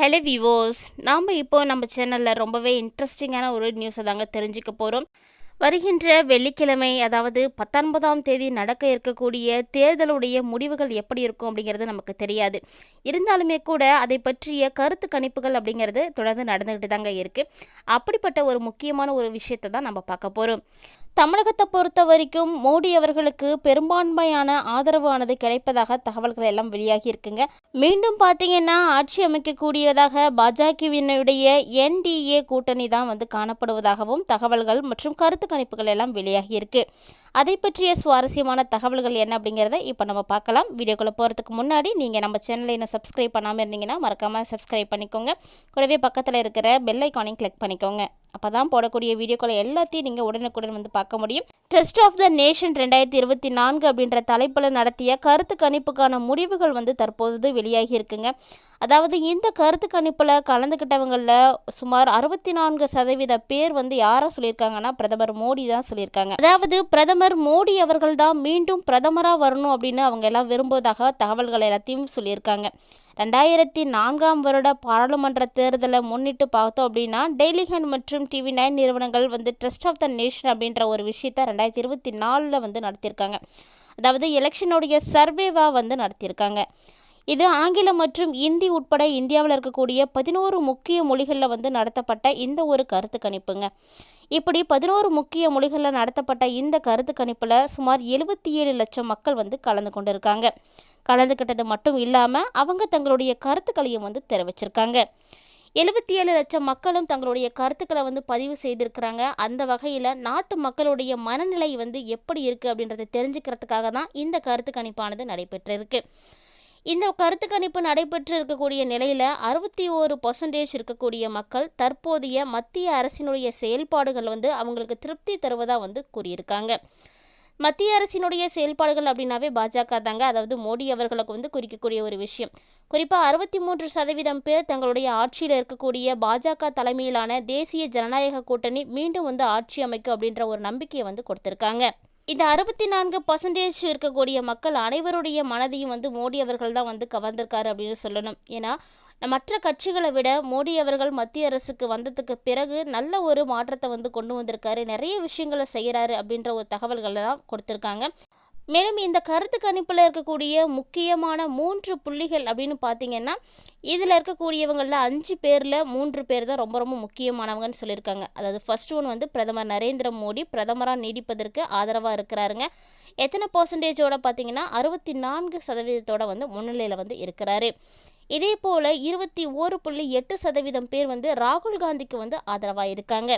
Hello விவோஸ் நாம் இப்போ நம்ம சேனலில் ரொம்பவே இன்ட்ரெஸ்டிங்கான ஒரு நியூஸை தாங்க தெரிஞ்சுக்க போகிறோம் வருகின்ற வெள்ளிக்கிழமை அதாவது பத்தொன்பதாம் தேதி நடக்க இருக்கக்கூடிய தேர்தலுடைய முடிவுகள் எப்படி இருக்கும் அப்படிங்கிறது நமக்கு தெரியாது. இருந்தாலுமே கூட அதை பற்றிய கருத்து கணிப்புகள் அப்படிங்கிறது தொடர்ந்து நடந்துக்கிட்டு தாங்க இருக்குது அப்படிப்பட்ட ஒரு முக்கியமான ஒரு விஷயத்தை தான் நம்ம பார்க்க போகிறோம் தமிழகத்தை பொறுத்த வரைக்கும் மோடி அவர்களுக்கு பெரும்பான்மையான ஆதரவானது கிடைப்பதாக தகவல்கள் எல்லாம் வெளியாகி இருக்குங்க. மீண்டும் பார்த்தீங்கன்னா ஆட்சி அமைக்கக்கூடியதாக பாஜகவினுடைய என்டிஏ கூட்டணி தான் வந்து காணப்படுவதாகவும் தகவல்கள் மற்றும் கருத்து கணிப்புகள் எல்லாம் வெளியாகி இருக்கு. அதை பற்றிய சுவாரஸ்யமான தகவல்கள் என்ன அப்படிங்கிறத இப்போ நம்ம பார்க்கலாம். வீடியோக்குள்ளே போகிறதுக்கு முன்னாடி நீங்கள் நம்ம சேனலை இன்னும் சப்ஸ்கிரைப் பண்ணாமல் இருந்தீங்கன்னா மறக்காமல் சப்ஸ்கிரைப் பண்ணிக்கோங்க. கூடவே பக்கத்தில் இருக்கிற பெல் ஐக்கானையும் கிளிக் பண்ணிக்கோங்க. அப்போ தான் போடக்கூடிய வீடியோக்களை எல்லாத்தையும் நீங்கள் உடனுக்குடன் வந்து பார்க்க முடியும். ட்ரஸ்ட் ஆஃப் த நேஷன் ரெண்டாயிரத்தி இருபத்தி நான்கு அப்படின்ற தலைப்பில் நடத்திய கருத்து கணிப்புக்கான முடிவுகள் வந்து தற்போது வெளியாகி இருக்குங்க. அதாவது இந்த கருத்து கணிப்பில் கலந்துக்கிட்டவங்களில் சுமார் அறுபத்தி நான்கு சதவீத பேர் வந்து யாரை சொல்லியிருக்காங்கன்னா பிரதமர் மோடி தான் சொல்லியிருக்காங்க. அதாவது பிரதமர் மோடி அவர்கள் தான் மீண்டும் பிரதமராக வரணும் அப்படின்னு அவங்க எல்லாம் விரும்புவதாக தகவல்கள் எல்லாத்தையும் சொல்லியிருக்காங்க. ரெண்டாயிரத்தி நான்காம் வருட பாராளுமன்ற தேர்தலை முன்னிட்டு பார்த்தோம் அப்படின்னா டெய்லி ஹண்ட் மற்றும் டிவி நைன் நிறுவனங்கள் வந்து ட்ரஸ்ட் ஆஃப் த நேஷன் அப்படின்ற ஒரு விஷயத்த ரெண்டாயிரத்தி இருபத்தி நாலில் வந்து நடத்தியிருக்காங்க. அதாவது எலெக்ஷனுடைய சர்வேவாக வந்து நடத்தியிருக்காங்க. இது ஆங்கிலம் மற்றும் இந்தி உட்பட இந்தியாவில் இருக்கக்கூடிய பதினோரு முக்கிய மொழிகளில் வந்து நடத்தப்பட்ட இந்த ஒரு கருத்து கணிப்புங்க. இப்படி பதினோரு முக்கிய மொழிகளில் நடத்தப்பட்ட இந்த கருத்து கணிப்பில் சுமார் எழுபத்தி ஏழு லட்சம் மக்கள் வந்து கலந்து கொண்டிருக்காங்க. கலந்துக்கிட்டது மட்டும் இல்லாமல் அவங்க தங்களுடைய கருத்துக்களையும் வந்து தெரிவிச்சிருக்காங்க. எழுபத்தி ஏழு லட்சம் மக்களும் தங்களுடைய கருத்துக்களை வந்து பதிவு செய்திருக்கிறாங்க. அந்த வகையில் நாட்டு மக்களுடைய மனநிலை வந்து எப்படி இருக்குது அப்படின்றத தெரிஞ்சுக்கிறதுக்காக தான் இந்த கருத்து கணிப்பானது நடைபெற்றிருக்கு. இந்த கருத்து கணிப்பு நடைபெற்று இருக்கக்கூடிய நிலையில் அறுபத்தி ஓரு பர்சன்டேஜ் இருக்கக்கூடிய மக்கள் தற்போதைய மத்திய அரசினுடைய செயல்பாடுகள் வந்து அவங்களுக்கு திருப்தி தருவதாக வந்து கூறியிருக்காங்க. மத்திய அரசினுடைய செயல்பாடுகள் அப்படின்னாவே பாஜக தாங்க. அதாவது மோடி அவர்களுக்கு வந்து குறிக்கக்கூடிய ஒரு விஷயம். குறிப்பாக அறுபத்தி மூன்று சதவீதம் பேர் தங்களுடைய ஆட்சியில் இருக்கக்கூடிய பாஜக தலைமையிலான தேசிய ஜனநாயக கூட்டணி மீண்டும் வந்து ஆட்சி அமைக்கும் அப்படின்ற ஒரு நம்பிக்கையை வந்து கொடுத்துருக்காங்க. இந்த அறுபத்தி நான்கு பர்சன்டேஜ் இருக்கக்கூடிய மக்கள் அனைவருடைய மனதையும் வந்து மோடி அவர்கள் தான் வந்து கவர்ந்திருக்காரு அப்படின்னு சொல்லணும். ஏன்னா மற்ற கட்சிகளை விட மோடி அவர்கள் மத்திய அரசுக்கு வந்ததுக்கு பிறகு நல்ல ஒரு மாற்றத்தை வந்து கொண்டு வந்திருக்காரு. நிறைய விஷயங்களை செய்கிறாரு அப்படின்ற ஒரு தகவல்களை தான் கொடுத்துருக்காங்க. மேலும் இந்த கருத்து கணிப்பில் இருக்கக்கூடிய முக்கியமான மூன்று புள்ளிகள் அப்படின்னு பார்த்தீங்கன்னா இதில் இருக்கக்கூடியவங்களில் அஞ்சு பேரில் மூன்று பேர் தான் ரொம்ப ரொம்ப முக்கியமானவங்கன்னு சொல்லியிருக்காங்க. அதாவது ஃபர்ஸ்ட் ஒன் வந்து பிரதமர் நரேந்திர மோடி பிரதமராக நீடிப்பதற்கு ஆதரவாக இருக்கிறாருங்க. எத்தனை பர்சன்டேஜோட பார்த்தீங்கன்னா அறுபத்தி நான்கு சதவீதத்தோட வந்து முன்னிலையில் வந்து இருக்கிறாரு. இதே போல் இருபத்தி ஓரு புள்ளி எட்டு சதவீதம் பேர் வந்து ராகுல் காந்திக்கு வந்து ஆதரவாக இருக்காங்க.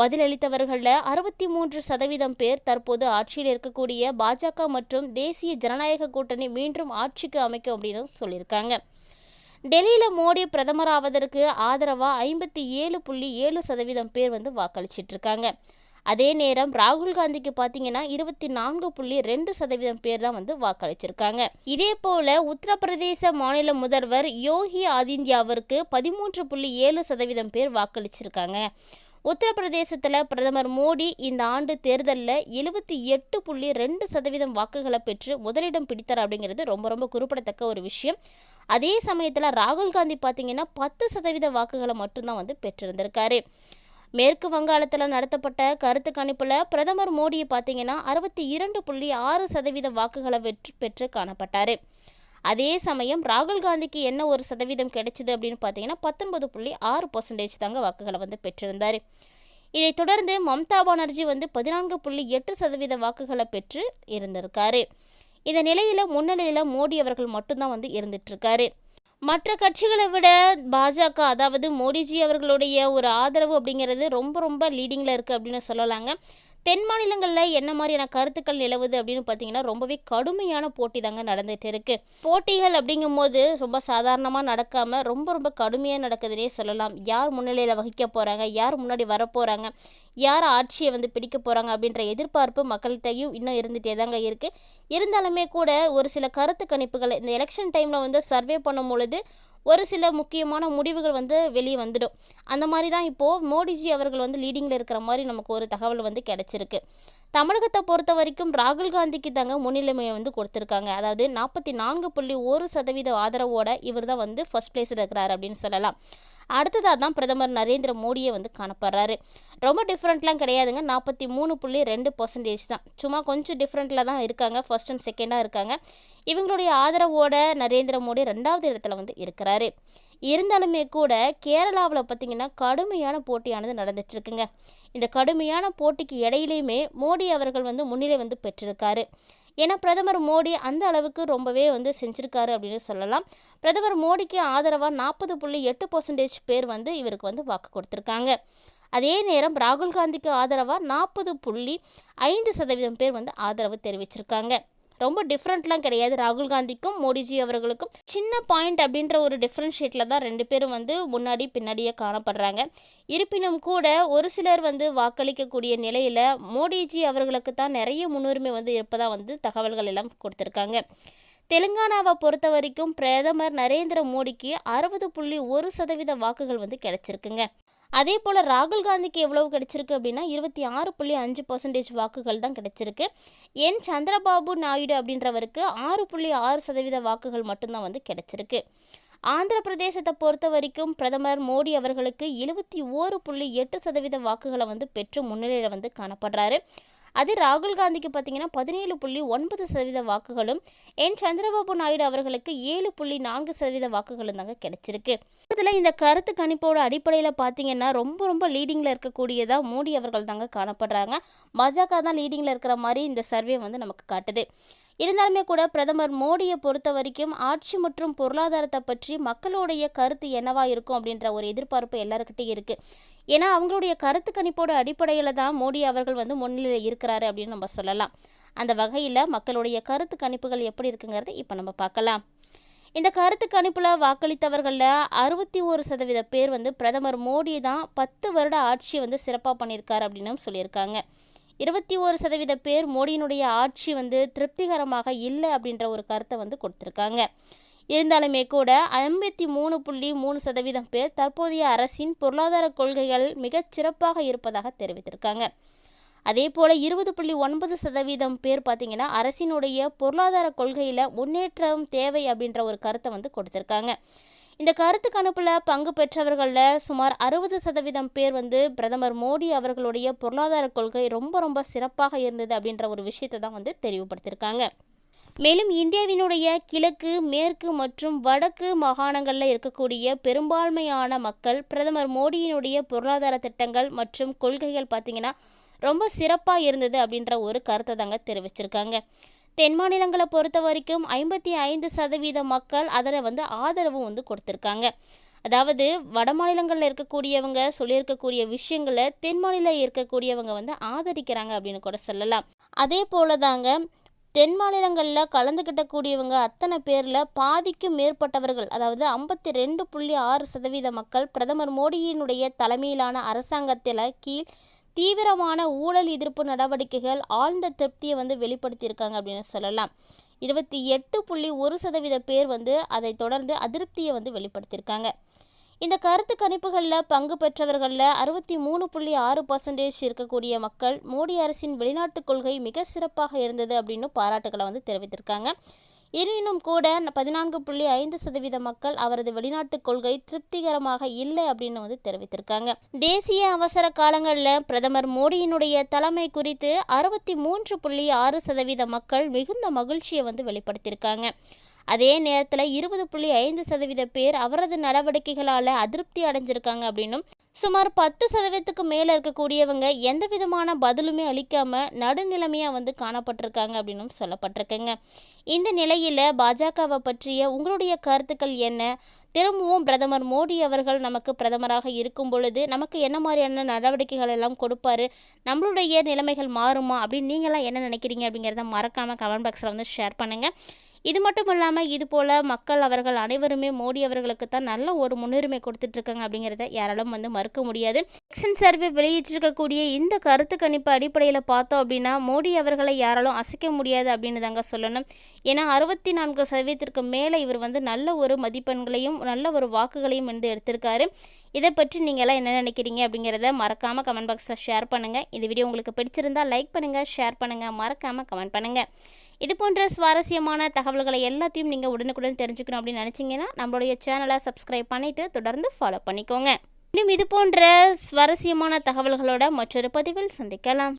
பதிலளித்தவர்களில் அறுபத்தி மூன்று சதவீதம் பேர் தற்போது ஆட்சியில் இருக்கக்கூடிய பாஜக மற்றும் தேசிய ஜனநாயக கூட்டணி மீண்டும் ஆட்சிக்கு அமைக்கும் அப்படின்னு சொல்லியிருக்காங்க. டெல்லியில் மோடி பிரதமராவதற்கு ஆதரவாக ஐம்பத்தி ஏழு புள்ளி ஏழு சதவீதம் பேர் வந்து வாக்களிச்சிட்டு இருக்காங்க அதே நேரம் ராகுல் காந்திக்கு பார்த்தீங்கன்னா இருபத்தி நான்கு புள்ளி ரெண்டு சதவீதம் பேர் தான் வந்து வாக்களிச்சிருக்காங்க. இதே போல உத்தரப்பிரதேச மாநில முதல்வர் யோகி ஆதித்யாவிற்கு பதிமூன்று புள்ளி ஏழு சதவீதம் பேர் வாக்களிச்சிருக்காங்க. உத்தரப்பிரதேசத்தில் பிரதமர் மோடி இந்த ஆண்டு தேர்தலில் எழுபத்தி எட்டு புள்ளி ரெண்டு சதவீதம் வாக்குகளை பெற்று முதலிடம் பிடித்தார் அப்படிங்கிறது ரொம்ப ரொம்ப குறிப்பிடத்தக்க ஒரு விஷயம். அதே சமயத்தில் ராகுல் காந்தி பார்த்தீங்கன்னா பத்து சதவீத வாக்குகளை மட்டும்தான் வந்து பெற்றிருந்திருக்காரு. மேற்கு வங்காளத்தில் நடத்தப்பட்ட கருத்து கணிப்பில் பிரதமர் மோடியை பார்த்தீங்கன்னா அறுபத்தி இரண்டு புள்ளி ஆறு சதவீத வாக்குகளை வெற்றி பெற்று காணப்பட்டார். அதே சமயம் ராகுல் காந்திக்கு என்ன ஒரு சதவீதம் கிடைச்சிது அப்படின்னு பார்த்தீங்கன்னா பத்தொன்பது புள்ளி ஆறு பர்சன்டேஜ் தாங்க வாக்குகளை வந்து பெற்றிருந்தார். இதைத் தொடர்ந்து மம்தா பானர்ஜி வந்து பதினான்கு புள்ளி எட்டு சதவீத வாக்குகளை பெற்று இருந்திருக்காரு. இந்த நிலையில் முன்னிலையில் மோடி அவர்கள் மட்டும்தான் வந்து இருந்துட்டுருக்காரு. மற்ற கட்சிகளை விட பாஜக அதாவது மோடிஜி அவர்களுடைய ஒரு ஆதரவு அப்படிங்கிறது ரொம்ப ரொம்ப லீடிங்கில் இருக்குது அப்படின்னு சொல்லலாங்க. தென் மாநிலங்களில் என்ன மாதிரியான கருத்துக்கள் நிலவுது அப்படின்னு பார்த்தீங்கன்னா ரொம்பவே கடுமையான போட்டி தாங்க நடந்துகிட்டு இருக்கு. போட்டிகள் அப்படிங்கும்போது ரொம்ப சாதாரணமாக நடக்காமல் ரொம்ப ரொம்ப கடுமையாக நடக்குதுன்னே சொல்லலாம். யார் முன்னிலையில் வகிக்க போகிறாங்க யார் முன்னாடி வரப்போகிறாங்க யார் ஆட்சியை வந்து பிடிக்க போகிறாங்க அப்படின்ற எதிர்பார்ப்பு மக்கள்கிட்டையும் இன்னும் இருந்துகிட்டே தாங்க இருக்குது இருந்தாலுமே கூட ஒரு சில கருத்து கணிப்புகள் இந்த எலெக்ஷன் டைமில் வந்து சர்வே பண்ணும் பொழுது ஒரு சில முக்கியமான முடிவுகள் வந்து வெளியே வந்துடும். அந்த மாதிரி தான் இப்போது மோடிஜி அவர்கள் வந்து லீடிங்கில் இருக்கிற மாதிரி நமக்கு ஒரு தகவல் வந்து கிடச்சிருக்கு. தமிழகத்தை பொறுத்த வரைக்கும் ராகுல் காந்திக்கு தாங்க முன்னிலைமையை வந்து கொடுத்துருக்காங்க. அதாவது நாற்பத்தி நான்கு புள்ளி ஒரு சதவீத ஆதரவோட இவர் தான் வந்து ஃபர்ஸ்ட் பிளேஸில் இருக்கிறார் அப்படின்னு சொல்லலாம். அடுத்ததாக தான் பிரதமர் நரேந்திர மோடியை வந்து காணப்படுறாரு. ரொம்ப டிஃப்ரெண்ட்லாம் கிடையாதுங்க. நாற்பத்தி மூணு புள்ளி ரெண்டு பர்சன்டேஜ் தான். சும்மா கொஞ்சம் டிஃப்ரெண்ட்டில் தான் இருக்காங்க. ஃபர்ஸ்ட் அண்ட் செகண்டாக இருக்காங்க. இவங்களுடைய ஆதரவோட நரேந்திர மோடி ரெண்டாவது இடத்துல வந்து இருக்கிறாரு. இருந்தாலுமே கூட கேரளாவில் பார்த்தீங்கன்னா கடுமையான போட்டியானது நடந்துட்டு இருக்குங்க இந்த கடுமையான போட்டிக்கு இடையிலையுமே மோடி அவர்கள் வந்து முன்னிலை வந்து பெற்றிருக்காரு. ஏன்னா பிரதமர் மோடி அந்த அளவுக்கு ரொம்பவே வந்து செஞ்சுருக்காரு அப்படின்னு சொல்லலாம். பிரதமர் மோடிக்கு ஆதரவாக நாற்பது புள்ளி எட்டு பர்சன்டேஜ் பேர் வந்து இவருக்கு வந்து வாக்கு கொடுத்துருக்காங்க. அதே நேரம் ராகுல் காந்திக்கு ஆதரவாக நாற்பது புள்ளி ஐந்து சதவீதம் பேர் வந்து ஆதரவு தெரிவிச்சிருக்காங்க. ரொம்ப டிஃப்ரெண்ட்லாம் கிடையாது. ராகுல் காந்திக்கும் மோடிஜி அவர்களுக்கும். சின்ன பாயிண்ட் அப்படின்ற ஒரு டிஃப்ரென்ஷியேட்டில் தான் ரெண்டு பேரும் வந்து முன்னாடி பின்னாடியே காணப்படுறாங்க. இருப்பினும் கூட ஒரு சிலர் வந்து வாக்களிக்கக்கூடிய நிலையில் மோடிஜி அவர்களுக்கு தான் நிறைய முன்னுரிமை வந்து இருப்பதாக வந்து தகவல்கள் எல்லாம் கொடுத்துருக்காங்க. தெலுங்கானாவை பொறுத்த வரைக்கும் பிரதமர் நரேந்திர மோடிக்கு அறுபது புள்ளி ஒரு சதவீத வாக்குகள் வந்து கிடைச்சிருக்குங்க. அதே போல் ராகுல் காந்திக்கு எவ்வளவு கிடைச்சிருக்கு அப்படின்னா இருபத்தி ஆறு புள்ளி அஞ்சு பர்சன்டேஜ் வாக்குகள் தான் கிடைச்சிருக்கு. என் சந்திரபாபு நாயுடு அப்படின்றவருக்கு ஆறு புள்ளி ஆறு சதவீத வாக்குகள் மட்டும்தான் வந்து கிடைச்சிருக்கு. ஆந்திர பிரதேசத்தை பொறுத்த வரைக்கும் பிரதமர் மோடி அவர்களுக்கு எழுபத்தி ஓரு புள்ளி எட்டு சதவீத வாக்குகளை வந்து பெற்று முன்னிலையில் வந்து காணப்படுறாரு. அது ராகுல் காந்திக்கு பார்த்தீங்கன்னா பதினேழு புள்ளி ஒன்பது சதவீத வாக்குகளும் என் சந்திரபாபு நாயுடு அவர்களுக்கு ஏழு புள்ளி நான்கு சதவீத வாக்குகளும் தாங்க கிடைச்சிருக்கு. இதில் இந்த கருத்து கணிப்போட அடிப்படையில் பார்த்தீங்கன்னா ரொம்ப ரொம்ப லீடிங்கில் இருக்கக்கூடியதாக மோடி அவர்கள் தாங்க காணப்படுறாங்க. பாஜக தான் லீடிங்கில் இருக்கிற மாதிரி இந்த சர்வே வந்து நமக்கு காட்டுது. இருந்தாலுமே கூட பிரதமர் மோடியை பொறுத்த வரைக்கும் ஆட்சி மற்றும் பொருளாதாரத்தை பற்றி மக்களுடைய கருத்து என்னவா இருக்கும் அப்படின்ற ஒரு எதிர்பார்ப்பு எல்லாருக்கிட்டையும் இருக்குது ஏன்னா அவங்களுடைய கருத்து கணிப்போட அடிப்படையில் தான் மோடி அவர்கள் வந்து முன்னிலையில் இருக்கிறாரு அப்படின்னு நம்ம சொல்லலாம். அந்த வகையில் மக்களுடைய கருத்து கணிப்புகள் எப்படி இருக்குங்கிறத இப்போ நம்ம பார்க்கலாம். இந்த கருத்து கணிப்பில் வாக்களித்தவர்களில் அறுபத்தி ஒரு சதவீத பேர் வந்து பிரதமர் மோடி தான் பத்து வருட ஆட்சியை வந்து சிறப்பாக பண்ணியிருக்காரு அப்படின்னு சொல்லியிருக்காங்க. இருபத்தி ஒரு சதவீத பேர் மோடியினுடைய ஆட்சி வந்து திருப்திகரமாக இல்லை அப்படின்ற ஒரு கருத்தை வந்து கொடுத்துருக்காங்க. இருந்தாலுமே கூட ஐம்பத்தி மூணு புள்ளி மூணு சதவீதம் பேர் தற்போதைய அரசின் பொருளாதார கொள்கைகள் மிகச் சிறப்பாக இருப்பதாக தெரிவித்திருக்காங்க. அதே போல் இருபது புள்ளி ஒன்பது சதவீதம் பேர் பார்த்திங்கன்னா அரசினுடைய பொருளாதார கொள்கையில் முன்னேற்றம் தேவை அப்படின்ற ஒரு கருத்தை வந்து கொடுத்துருக்காங்க. இந்த கருத்து கணிப்பில் பங்கு பெற்றவர்களில் சுமார் அறுபது சதவீதம் பேர் வந்து பிரதமர் மோடி அவர்களுடைய பொருளாதார கொள்கை ரொம்ப ரொம்ப சிறப்பாக இருந்தது அப்படின்ற ஒரு விஷயத்தை தான் வந்து தெளிவுபடுத்தியிருக்காங்க. மேலும் இந்தியாவினுடைய கிழக்கு மேற்கு மற்றும் வடக்கு மாகாணங்களில் இருக்கக்கூடிய பெரும்பான்மையான மக்கள் பிரதமர் மோடியினுடைய பொருளாதார திட்டங்கள் மற்றும் கொள்கைகள் பார்த்திங்கன்னா ரொம்ப சிறப்பாக இருந்தது அப்படின்ற ஒரு கருத்தை தாங்க தெரிவிச்சிருக்காங்க. தென் மாநிலங்களை பொறுத்த வரைக்கும் ஐம்பத்தி ஐந்து சதவீத மக்கள் அதனை வந்து ஆதரவு வந்து கொடுத்துருக்காங்க. அதாவது வட மாநிலங்களில் இருக்கக்கூடியவங்க சொல்லியிருக்கக்கூடிய விஷயங்களை தென் மாநில இருக்கக்கூடியவங்க வந்து ஆதரிக்கிறாங்க அப்படின்னு கூட சொல்லலாம். அதே போல தாங்க தென் மாநிலங்களில் கலந்துக்கிட்டக்கூடியவங்க அத்தனை பேரில் பாதிக்கும் மேற்பட்டவர்கள் அதாவது ஐம்பத்தி ரெண்டு புள்ளி ஆறு சதவீத மக்கள் பிரதமர் மோடியினுடைய தலைமையிலான அரசாங்கத்தில் கீழ் தீவிரமான ஊழல் எதிர்ப்பு நடவடிக்கைகள் ஆழ்ந்த திருப்தியை வந்து வெளிப்படுத்தியிருக்காங்க அப்படின்னு சொல்லலாம். இருபத்தி எட்டு புள்ளி ஒரு சதவீத பேர் வந்து அதை தொடர்ந்து அதிருப்தியை வந்து வெளிப்படுத்தியிருக்காங்க. இந்த கருத்து கணிப்புகளில் பங்கு பெற்றவர்களில் அறுபத்தி மூணு புள்ளி ஆறு பர்சன்டேஜ் இருக்கக்கூடிய மக்கள் மோடி அரசின் வெளிநாட்டு கொள்கை மிக சிறப்பாக இருந்தது அப்படின்னு பாராட்டுகளை வந்து தெரிவித்திருக்காங்க. எனினும் கூட பதினான்கு புள்ளி ஐந்து சதவீத மக்கள் அவரது வெளிநாட்டு கொள்கை திருப்திகரமாக இல்லை அப்படின்னு வந்து தெரிவித்திருக்காங்க. தேசிய அவசர காலங்களில் பிரதமர் மோடியினுடைய தலைமை குறித்து அறுபத்தி மூன்று புள்ளி ஆறு சதவீத மக்கள் மிகுந்த மகிழ்ச்சியை வந்து வெளிப்படுத்தியிருக்காங்க. அதே நேரத்தில் இருபது புள்ளி ஐந்து சதவீத பேர் அவரது நடவடிக்கைகளால் அதிருப்தி அடைஞ்சிருக்காங்க அப்படின்னும் சுமார் பத்து சதவீதத்துக்கு மேலே இருக்கக்கூடியவங்க எந்த விதமான பதிலுமே அளிக்காமல் நடுநிலைமையாக வந்து காணப்பட்டிருக்காங்க அப்படின்னும் சொல்லப்பட்டிருக்குங்க. இந்த நிலையில் பாஜகவை பற்றிய உங்களுடைய கருத்துக்கள் என்ன? திரும்பவும் பிரதமர் மோடி அவர்கள் நமக்கு பிரதமராக இருக்கும் பொழுது நமக்கு என்ன மாதிரியான நடவடிக்கைகள் எல்லாம் கொடுப்பாரு? நம்மளுடைய நிலைமைகள் மாறுமா அப்படின்னு நீங்களாம் என்ன நினைக்கிறீங்க அப்படிங்கிறத மறக்காமல் கமெண்ட் பாக்ஸில் வந்து ஷேர் பண்ணுங்கள் இது மட்டும் இல்லாமல் இது போல் மக்கள் அவர்கள் அனைவருமே மோடி அவர்களுக்கு தான் நல்ல ஒரு முன்னுரிமை கொடுத்துட்ருக்காங்க அப்படிங்கிறத யாராலும் வந்து மறுக்க முடியாது. எக்ஸன் சர்வே வெளியிட்டிருக்கக்கூடிய இந்த கருத்து கணிப்பு அடிப்படையில் பார்த்தோம் அப்படின்னா மோடி அவர்களை யாராலும் அசைக்க முடியாது அப்படின்னு தாங்க சொல்லணும். ஏன்னா அறுபத்தி நான்கு சதவீதத்திற்கு மேலே இவர் வந்து நல்ல ஒரு மதிப்பெண்களையும் நல்ல ஒரு வாக்குகளையும் வந்து எடுத்திருக்காரு. இதை பற்றி நீங்களாம் என்ன நினைக்கிறீங்க அப்படிங்கிறத மறக்காமல் கமெண்ட் பாக்ஸில் ஷேர் பண்ணுங்கள் இந்த வீடியோ உங்களுக்கு பிடிச்சிருந்தா லைக் பண்ணுங்கள் ஷேர் பண்ணுங்கள் மறக்காமல் கமெண்ட் பண்ணுங்கள் இது போன்ற சுவாரஸ்யமான தகவல்களை எல்லாத்தையும் நீங்கள் உடனுக்குடன் தெரிஞ்சுக்கணும் அப்படின்னு நினச்சிங்கன்னா நம்மளுடைய சேனலை சப்ஸ்கிரைப் பண்ணிவிட்டு தொடர்ந்து ஃபாலோ பண்ணிக்கோங்க. இன்னும் இது போன்ற சுவாரஸ்யமான தகவல்களோட மற்றொரு பதிவில் சந்திக்கலாம்.